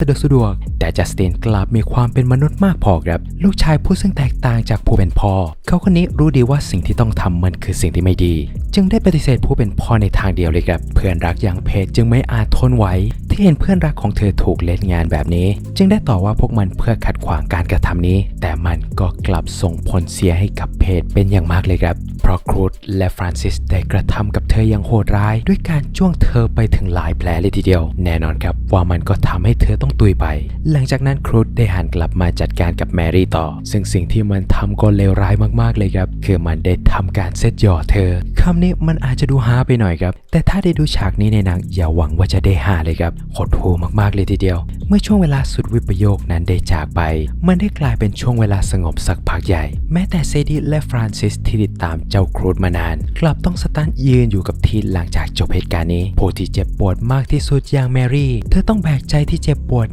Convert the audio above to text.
สะดวกสะดวก แต่จัสตินกลับมีความเป็นมนุษย์มากพอครับลูกชายผู้ซึ่งแตกต่างจากผู้เป็นพ่อ เขาคนนี้รู้ดีว่าสิ่งที่ต้องทำมันคือสิ่งที่ไม่ดี จึงได้ปฏิเสธผู้เป็นพ่อในทางเดียวเลยครับ เพื่อนรักอย่างเพจจึงไม่อาจทนไหว ที่เห็นเพื่อนรักของเธอถูกเล่นงานแบบนี้ จึงได้ต่อว่าพวกมันเพื่อขัดขวางการกระทำนี้ แต่มันก็กลับส่งผลเสียให้กับเพจเป็นอย่างมากเลยครับ เพราะครูดและฟรานซิสได้กระทำกับเธออย่างโหดร้าย ด้วยการจ้วงเธอไปถึงหลายแผลเลยทีเดียว แน่นอนครับว่ามันก็ทำให้เธอต้องตุยไป หลังจากนั้นครูดได้หันกลับมาจัดการกับแมรี่ต่อ ซึ่งสิ่งที่มันทำก็เลวร้ายมากๆเลยครับ คือมันได้ทำการเซตหย่อเธอำนี้มันอาจจะดูฮาไปหน่อยครับ แต่ถ้าได้ดูฉากนี้ในหนังอย่าหวังว่าจะได้ฮาเลยครับหดหูมากๆเลยทีเดียว เมื่อช่วงเวลาสุดวิปโยคนั้นได้จากไป มันได้กลายเป็นช่วงเวลาสงบสักพักใหญ่ แม้แต่เซดีและฟรานซิสที่ติดตามเจ้าครูดมานาน กลับต้องสตันยืนอยู่กับที่หลังจากจบเหตุการณ์นี้ผู้ที่เจ็บปวดมากที่สุดอย่างแมรี่ เธอต้องแบกใจที่เจ็บปวด